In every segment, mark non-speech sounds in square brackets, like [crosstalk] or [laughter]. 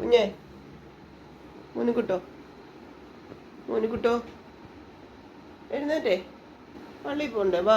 കുഞ്ഞേ മോനുകുട്ടോ മോനുകുട്ടോ എഴുന്നേറ്റേ. പള്ളിയിൽ പോണ്ടേ വാ.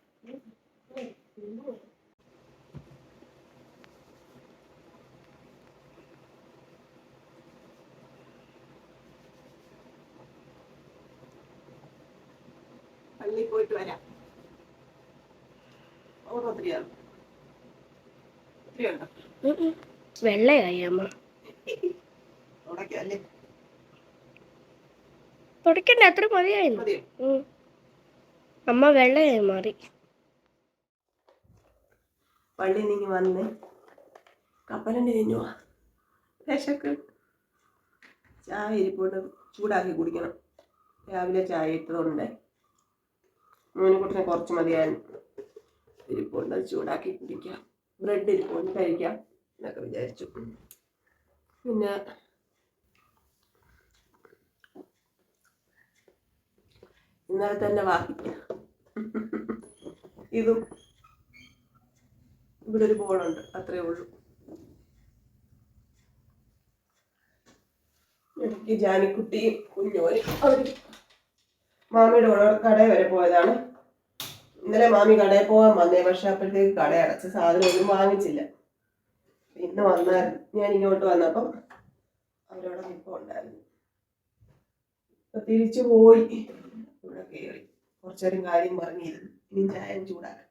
വെള്ളയായി അമ്മ തുടക്കണ്ട? അത്ര മതിയായിരുന്നു അമ്മ വെള്ളയായി മാറി. പള്ളി നിന്ന് വന്ന് കപ്പലണ്ടി തിന്നുവാ വിശക്ക്. ചായ ഇരിപ്പോട്ട് ചൂടാക്കി കുടിക്കണം. രാവിലെ ചായ ഇട്ടതുകൊണ്ട് മൂന്നുകുട്ടിനെ കുറച്ച് മതിയാൻ ഇരിപ്പുണ്ട്. അത് ചൂടാക്കി കുടിക്കാം. ബ്രെഡ് ഇരിപ്പുണ്ട്. കഴിക്കാം. എന്നൊക്കെ വിചാരിച്ചു. പിന്നെ ഇന്നലെ തന്നെ ബാക്കി ഇതും ഇവിടെ ഒരു ബോളുണ്ട് അത്രേ ഉള്ളൂ. എനിക്ക് ജാനിക്കുട്ടിയും കുഞ്ഞോരും അവർ മാമിയുടെ കൂടെ കടയിൽ വരെ പോയതാണ്. ഇന്നലെ മാമി കടയിൽ പോകാൻ വന്നേ പക്ഷെ അപ്പോഴത്തേക്ക് കട അടച്ച് സാധനം ഒന്നും വാങ്ങിച്ചില്ല. ഇന്ന് വന്നായിരുന്നു ഞാൻ ഇങ്ങോട്ട് വന്നപ്പം അവരോട് നിൽപ്പുണ്ടായിരുന്നു അപ്പൊ തിരിച്ചു പോയി. ഇവിടെ കയറി കുറച്ചേരം കാര്യം പറഞ്ഞിരുന്നു. ഇനി ചായ ചൂടാക്കാം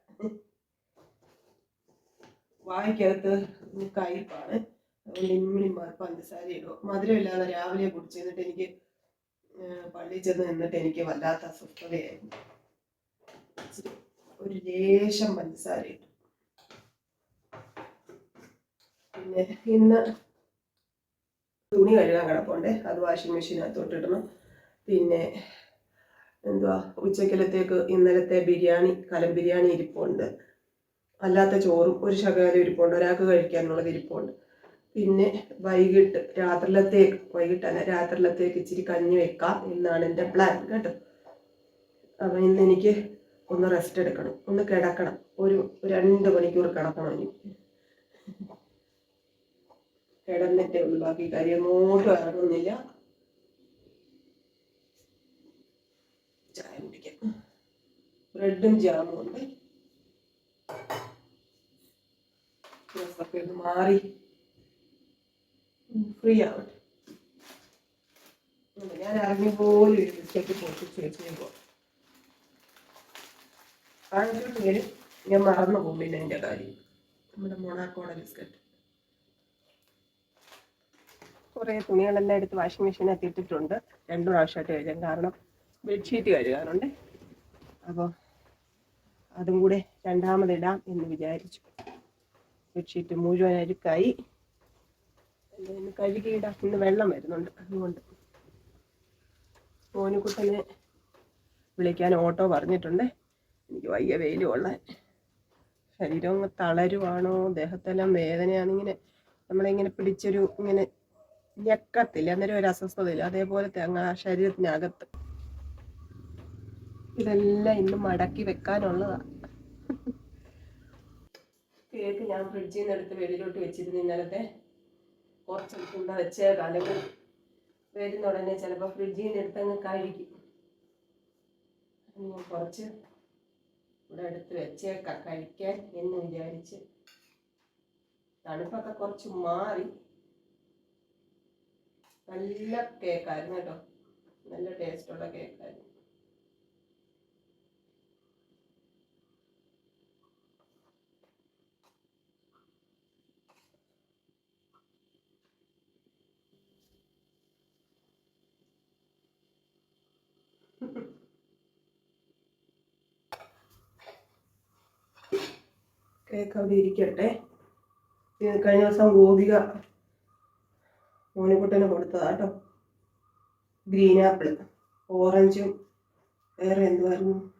വായിക്കകത്ത് കയ്പാണ് അതുകൊണ്ട് ഇമ്മിണി പഞ്ചസാര ഇടും. മധുരമില്ലാതെ രാവിലെ കുടിച്ച് എന്നിട്ട് എനിക്ക് പള്ളി ചെന്ന് നിന്നിട്ട് എനിക്ക് വല്ലാത്ത അസ്വസ്ഥതയായിരുന്നു. ഒരു ലേശം പഞ്ചസാര ഇട്ടു. പിന്നെ ഇന്ന് തുണി കഴുകാൻ കിടപ്പുണ്ട്. അത് വാഷിംഗ് മെഷീനകത്തോട്ട് ഇടണം. പിന്നെ എന്തുവാ ഉച്ചക്കലത്തേക്ക് ഇന്നലത്തെ ബിരിയാണി കലം ബിരിയാണി ഇരിപ്പുണ്ട്. അല്ലാത്ത ചോറും ഒരു ശകലം ഇരിപ്പുണ്ട്. ഒരാൾക്ക് കഴിക്കാനുള്ളത് ഇരിപ്പുണ്ട്. പിന്നെ വൈകിട്ട് രാത്രിലത്തേക്ക് വൈകിട്ടല്ല രാത്രിലത്തേക്ക് ഇച്ചിരി കഞ്ഞി വെക്കാം എന്നാണ് എന്റെ പ്ലാൻ കേട്ടോ. അപ്പം ഇന്ന് എനിക്ക് ഒന്ന് റെസ്റ്റ് എടുക്കണം. ഒന്ന് കിടക്കണം. ഒരു രണ്ട് മണിക്കൂർ കിടക്കണം എനിക്ക്. കിടന്നിട്ടേ ഉള്ളൂ ബാക്കി കാര്യം എങ്ങോട്ടും ഇറങ്ങുന്നില്ല ചായ കുടിക്കാം. ബ്രെഡും ജാമും ഉണ്ട്. ഒന്ന് മാറി. ഫ്രീ ആവട്ടെ. ഞാൻ അറിഞ്ഞ പോലും ഒരു ബിസ്ക്കറ്റ് പൊട്ടിച്ച് വെച്ചേക്കോ വാങ്ങിച്ചോണ്ട് വരും. ഞാൻ മറന്നു പോകും പിന്നെ എന്റെ കാര്യം. നമ്മുടെ മൊണാക്കോടെ ബിസ്ക്കറ്റ്. കുറേ തുണികളെല്ലാം എടുത്ത് വാഷിംഗ് മെഷീനകത്ത് ഇട്ടിട്ടുണ്ട് രണ്ടു പ്രാവശ്യമായിട്ട് കഴുകാൻ കാരണം ബെഡ്ഷീറ്റ് കഴുകാറുണ്ട് അപ്പോൾ അതും കൂടെ രണ്ടാമതിടാം എന്ന് വിചാരിച്ചു. ബെഡ്ഷീറ്റ് മുഴുവൻ ഇന്ന് കഴുകിയിടാം. ഇന്ന് വെള്ളം വരുന്നുണ്ട്. അതുകൊണ്ട് മോനുകുട്ടനെ വിളിക്കാൻ ഓട്ടോ പറഞ്ഞിട്ടുണ്ട്. എനിക്ക് വയ്യ വെയിൽ കൊള്ളാൻ. ശരീരം തളരുവാണോ? ദേഹത്തെല്ലാം വേദനയാണിങ്ങനെ. നമ്മളിങ്ങനെ പിടിച്ചൊരു ഇങ്ങനെ ഞെക്കത്തില്ല അന്നേരം ഒരു അസ്വസ്ഥതയില്ല. അതേപോലെ അങ്ങ് ആ ശരീരത്തിനകത്ത്. ഇതെല്ലാം ഇന്ന് മടക്കി വെക്കാനുള്ളതാണ് കേക്ക് ഞാൻ ഫ്രിഡ്ജിൽ നിന്ന് എടുത്ത് വെളിയിലോട്ട് വെച്ചിരുന്നു ഇന്നലത്തെ. കുറച്ച് കുണ്ട വെച്ചേക്കാം അല്ലെങ്കിൽ വരുന്ന ഉടനെ ചിലപ്പോൾ ഫ്രിഡ്ജിൽ നിന്ന് എടുത്തങ്ങ് കഴിക്കും ഞാൻ കുറച്ച് ഇവിടെ എടുത്ത് വെച്ചേക്കാം കഴിക്കാൻ എന്ന് വിചാരിച്ച്. തണുപ്പൊക്കെ കുറച്ച് മാറി. നല്ല കേക്കായിരുന്നു കേട്ടോ. നല്ല ടേസ്റ്റുള്ള കേക്കായിരുന്നു. കേക്ക് അവിടെ ഇരിക്കട്ടെ. കഴിഞ്ഞ ദിവസം ഗോപിക മോനിക്കുട്ടന് കൊടുത്തതാ കേട്ടോ. ഗ്രീൻ ആപ്പിൾ ഓറഞ്ചും വേറെ എന്തുമായിരുന്നു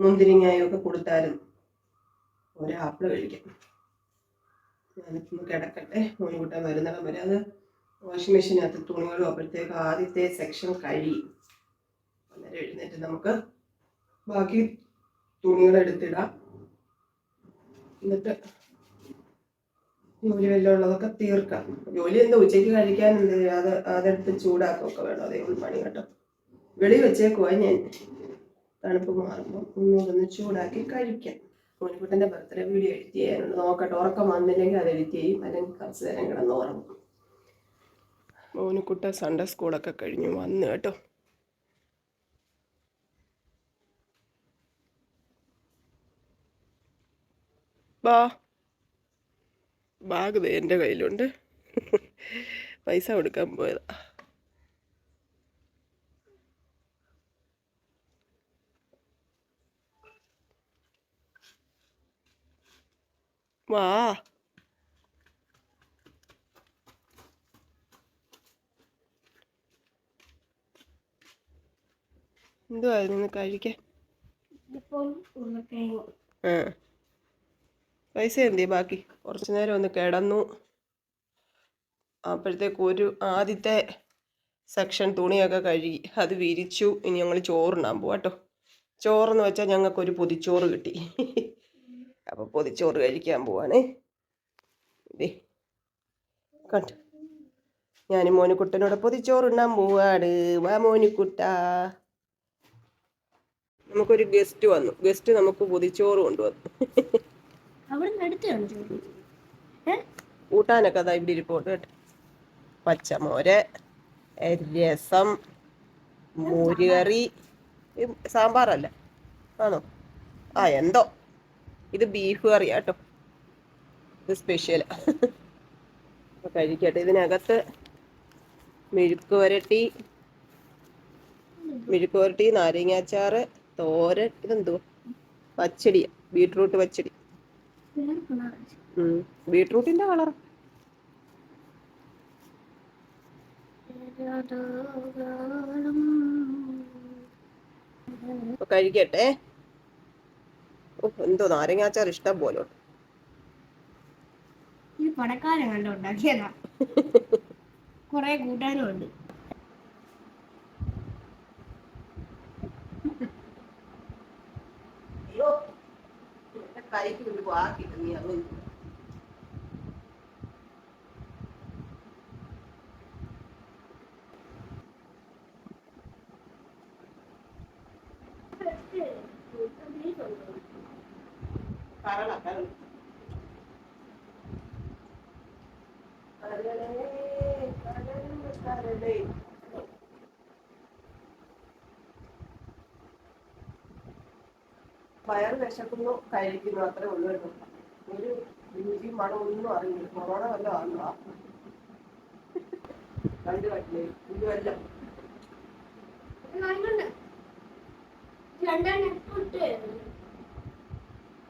മുന്തിരിങ്ങായും ഒക്കെ കൊടുത്താലും ഒരു ആപ്പിൾ കഴിക്കാം. ഞാനിപ്പം കിടക്കട്ടെ. മോനിക്കുട്ടൻ വരുന്നിടം വരെ അത് വാഷിംഗ് മെഷീനകത്ത് തുണികളും അപ്പോഴത്തേക്ക് ആദ്യത്തെ സെക്ഷൻ കഴിയും. അന്നേരം എഴുന്നേറ്റ് നമുക്ക് ബാക്കി തുണികളെടുത്തിടാം. എന്നിട്ട് ജോലി വല്ലതും ഉള്ളതൊക്കെ തീർക്കാം. ജോലി എന്താ ഉച്ചയ്ക്ക് കഴിക്കാൻ എന്ത് അത് അതെടുത്ത് ചൂടാക്കുകയൊക്കെ വേണം. അതേ ഒരു പണി കേട്ടോ. വെളി വെച്ചേക്കുവാ ഞാൻ തണുപ്പ് മാറുമ്പോൾ ഒന്നുകൂടെ ഒന്ന് ചൂടാക്കി കഴിക്കാം. മോനിക്കുട്ടന്റെ ബർത്ത്ഡേ വീഡിയോ എഡിറ്റ് ചെയ്യാനുണ്ട്. നോക്കട്ടെ ഉറക്കം വന്നില്ലെങ്കിൽ അത് എഡിറ്റ് ചെയ്യും. അല്ലെങ്കിൽ കുറച്ച് നേരം കിടന്ന് ഉറങ്ങും. മോനിക്കുട്ട സൺഡേ സ്കൂളൊക്കെ കഴിഞ്ഞു വന്നു കേട്ടോ. ബാ. ബാഗ് എന്റെ കയ്യിലുണ്ട്. പൈസ കൊടുക്കാൻ പോയതാ. വാ. എന്തുവായിരുന്നു കഴിക്കാൻ ആ. പൈസ എന്തി ബാക്കി? കുറച്ച് നേരം ഒന്ന് കിടന്നു. അപ്പോഴത്തേക്ക് ഒരു ആദ്യത്തെ സെക്ഷൻ തുണിയൊക്കെ കഴുകി. അത് വിരിച്ചു. ഇനി ഞങ്ങൾ ചോറുണ്ണാൻ പോവാം കേട്ടോ ചോറെന്ന് വെച്ചാൽ ഞങ്ങൾക്കൊരു പൊതിച്ചോറ് കിട്ടി. അപ്പോൾ പൊതിച്ചോറ് കഴിക്കാൻ പോവാണ്. ഇതേ കണ്ടു? ഞാൻ മോനിക്കുട്ടനോട് പൊതിച്ചോറുണ്ണാൻ പോവാണ്. വാ മോനിക്കുട്ട നമുക്കൊരു ഗസ്റ്റ് വന്നു. ഗസ്റ്റ് നമുക്ക് പൊതിച്ചോറ് കൊണ്ടുവന്നു. ചോറ് ഏ? കൂട്ടാനൊക്കെ അതാ ഇവിടെ ഇരിപ്പോട്ട് കേട്ടോ. പച്ചമോര് രസം മോരുകറി സാമ്പാറല്ല. ആണോ? ആ എന്തോ. ഇത് ബീഫ് കറിയാ കേട്ടോ. ഇത് സ്പെഷ്യൽ കഴിക്കട്ടെ. ഇതിനകത്ത് മെഴുക്ക് വരട്ടി മെഴുക്ക് വരട്ടി നാരങ്ങാച്ചാറ് തോരൻ ഇതെന്തുവാ പച്ചടി ബീട്രൂട്ട് പച്ചടി. ബീട്രൂട്ടിന്റെ കളർ. കഴിക്കട്ടെ. എന്തോ നാരങ്ങാച്ചാർ ഇഷ്ടം പോലെ ഉണ്ട്. ഇത് പടക്കാരൻ കണ്ട ഉണ്ടാക്കിയതാ. കൊറേ കൂട്ടാനും ഉണ്ട്. അയ്യോ എന്റെ കൈക്ക് നീ വയറ് വിശക്കുന്നു കഴിക്കുന്നു അത്രേ ഉള്ളൂ ഒരു രുചി മണം ഒന്നും അറിയില്ല. കൊറോണ വല്ല ആണോ? കണ്ടു കട്ടില്ലേ ഇത് വല്ല.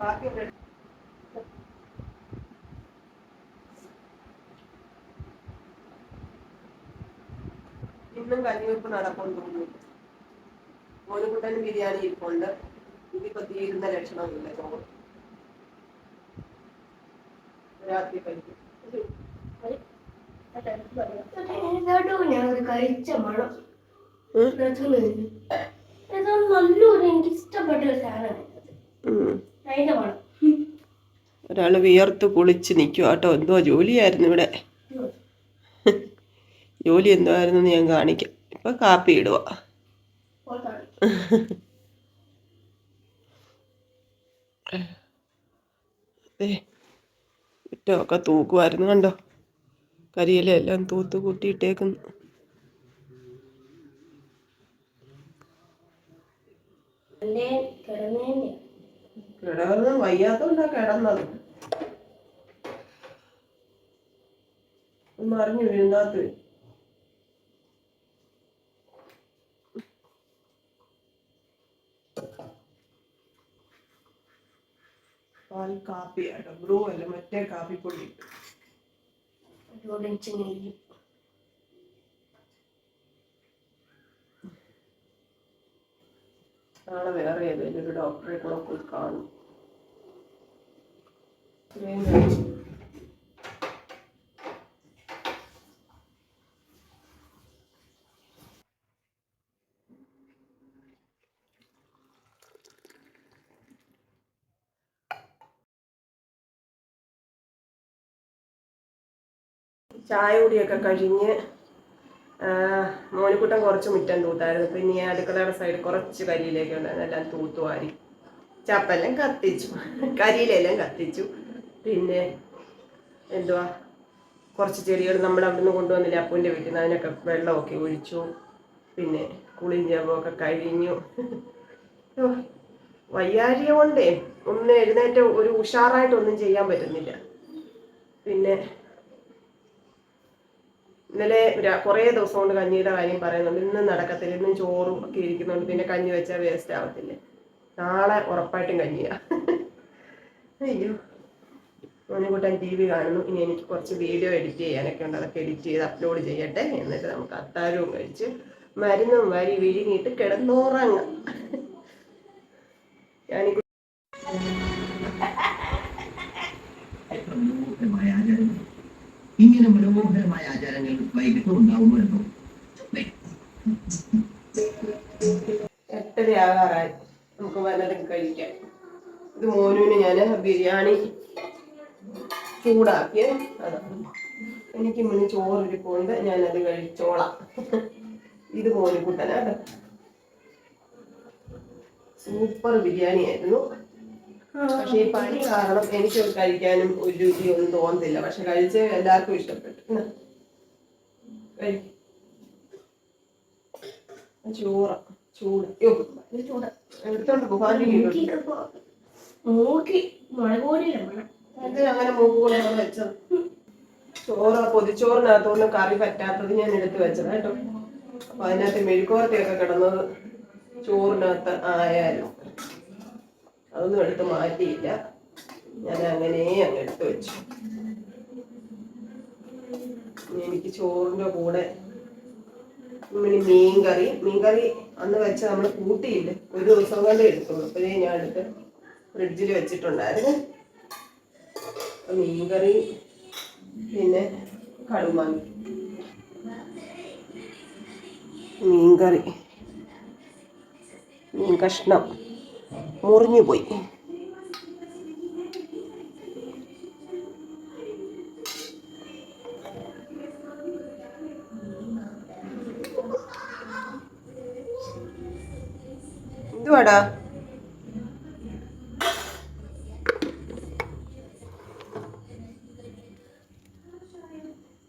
ബാക്കി ഇന്നും കഞ്ഞിവെപ്പ് നടക്കൊണ്ട് തോന്നുന്നു മോനുകുട്ടന് ബിരിയാണി ഇരിപ്പുണ്ട്. ഇതിപ്പോ തീരുന്ന ലക്ഷണമില്ല ചോറ്. രാത്രി കഴിക്കും. കഴിച്ച മണം. നല്ലൊരു എനിക്ക് ഇഷ്ടപ്പെട്ട ഒരു സാധനം ഉം. മണം. ഒരാൾ വിയർത്ത് കുളിച്ച് നിൽക്കുക കേട്ടോ. എന്തോ ജോലിയായിരുന്നു ഇവിടെ. ജോലി എന്തായിരുന്നു ഞാൻ കാണിക്കാം. ഇപ്പൊ കാപ്പി ഇടുക. ഒക്കെ തൂക്കുമായിരുന്നു കണ്ടോ? കരിയിലെല്ലാം തൂത്ത് കൂട്ടിയിട്ടേക്കുന്നു. കിടന്ന് വയ്യാത്തോണ്ടാ കിടന്നത്. ഒന്ന് അറിഞ്ഞു പാൽ കാപ്പി കേട്ടോ ബ്രൂ അല്ല മറ്റേ കാപ്പിപ്പൊടി ഇട്ടു. നാളെ വേറെ ഏതെങ്കിലും ഒരു ഡോക്ടറെ കൂടെ പോയി കാണും. ഇത്രയും കഴിഞ്ഞു. ചായ കുടിയൊക്കെ കഴിഞ്ഞ് മോനിക്കുട്ടൻ കുറച്ച് മുറ്റം തൂത്തായിരുന്നു. പിന്നെ ഈ അടുക്കളയുടെ സൈഡ് കുറച്ച് കരിയിലേക്ക് ഉണ്ടായിരുന്നു. എല്ലാം തൂത്തുവാരി ചപ്പെല്ലാം കത്തിച്ചു. കരിയിലെല്ലാം കത്തിച്ചു. പിന്നെ എന്തുവാ? കുറച്ച് ചെടികൾ നമ്മൾ അവിടുന്ന് കൊണ്ടുവന്നില്ല അപ്പൂന്റെ വീട്ടിൽ നിന്ന് അതിനൊക്കെ വെള്ളമൊക്കെ ഒഴിച്ചു. പിന്നെ കുളിയും കഴിഞ്ഞു. വയ്യാരിയ കൊണ്ടേ ഒന്ന് എഴുന്നേറ്റ് ഒരു ഉഷാറായിട്ടൊന്നും ചെയ്യാൻ പറ്റുന്നില്ല. പിന്നെ ഇന്നലെ കുറെ ദിവസം കൊണ്ട് കഞ്ഞിയുടെ കാര്യം പറയുന്നുണ്ട്. ഇന്നും നടക്കത്തില്ല. ഇന്നും ചോറും ഒക്കെ ഇരിക്കുന്നുണ്ട്. പിന്നെ കഞ്ഞി വെച്ചാൽ വേസ്റ്റ് ആവത്തില്ലേ? നാളെ ഉറപ്പായിട്ടും കഞ്ഞിയാ. അയ്യോ. മോനുകൂട്ടൻ ടി വി കാണുന്നു. ഇനി എനിക്ക് കുറച്ച് വീഡിയോ എഡിറ്റ് ചെയ്യാനൊക്കെ ഉണ്ട്. അതൊക്കെ എഡിറ്റ് ചെയ്ത് അപ്ലോഡ് ചെയ്യട്ടെ. എന്നിട്ട് നമുക്ക് അത്താഴവും കഴിച്ച് മരുന്നും വാരി വിഴുങ്ങിയിട്ട് കിടന്നുറങ്ങാം. [laughs] ഞാനീ ഇങ്ങനെ മനോഹരമായ ആചാരങ്ങൾ വൈകിട്ടും ഉണ്ടാവുന്നു എന്നോ ആകാറായി നമുക്ക് വല്ലതും ഇത് മോനുവിന് ഞാൻ ബിരിയാണി ചൂടാക്കിയ അതാണ്. എനിക്ക് മുന്നിൽ ചോറ് ഇരിപ്പുണ്ട് ഞാനത് കഴിച്ചോളാം. ഇത് മോനുകുട്ടനാണ് സൂപ്പർ ബിരിയാണി ആയിരുന്നു പക്ഷേ ഈ പനി കാരണം എനിക്ക് കഴിക്കാനും ഒരു രുചിയൊന്നും തോന്നുന്നില്ല പക്ഷെ കഴിച്ച് എല്ലാവർക്കും ഇഷ്ടപ്പെട്ടു. കഴിക്ക്. ചൂട്. ചൂട്. എടുത്തോണ്ട് പോകാൻ മൂക്കി മുളക് പൊടിയില്ല മണം എന്തിനാ അങ്ങനെ മൂക്ക് കൊണ്ട് വെച്ചത്? ചോറ് പൊതിച്ചോറിനകത്തൊന്നും കറി പറ്റാത്തത് ഞാൻ എടുത്ത് വെച്ചത് കേട്ടോ. അപ്പൊ അതിനകത്ത് മെഴുക്കോർത്തിയൊക്കെ കിടന്നത് ചോറിനകത്ത് ആയാലും. അതൊന്നും എടുത്ത് മാറ്റിയില്ല. ഞാൻ അങ്ങനെ അങ്ങ് എടുത്ത് വെച്ചു. എനിക്ക് ചോറിന്റെ കൂടെ മീൻകറി മീൻകറി അന്ന് വെച്ച നമ്മൾ കൂട്ടിയില്ല? ഒരു ദിവസം കൊണ്ട് എടുത്തുള്ളൂ അപ്പോഴേ ഞാൻ എടുത്ത് ഫ്രിഡ്ജിൽ വെച്ചിട്ടുണ്ടായിരുന്നു. അപ്പൊ മീൻകറി പിന്നെ കടുമാങ്ങി. മീൻകറി. മീൻ കഷ്ണം. മുറിഞ്ഞു പോയി എന്തുവാടാ?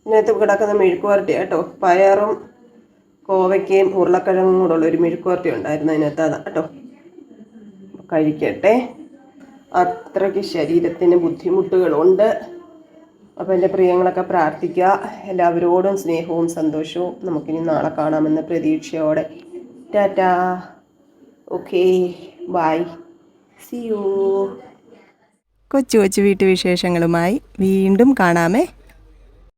ഇതിനകത്ത് കിടക്കുന്ന മെഴുക്കുവരട്ടി കേട്ടോ. പയറും കോവയ്ക്കയും ഉരുളക്കിഴങ്ങും കൂടെ ഉള്ള ഒരു മെഴുക്കുവരട്ടി ഉണ്ടായിരുന്നു അതിനകത്ത്. അതാ കേട്ടോ. കഴിക്കട്ടെ. അത്രയ്ക്ക് ശരീരത്തിന് ബുദ്ധിമുട്ടുകളുണ്ട്. അപ്പോൾ എന്റെ പ്രിയങ്ങളൊക്കെ പ്രാർത്ഥിക്കുക. എല്ലാവരോടും സ്നേഹവും സന്തോഷവും നമുക്കിനി നാളെ കാണാമെന്ന പ്രതീക്ഷയോടെ. Tata. Okay. Bye. See you. കൊച്ചു കൊച്ചു വീട്ടുവിശേഷങ്ങളുമായി വീണ്ടും കാണാമേ.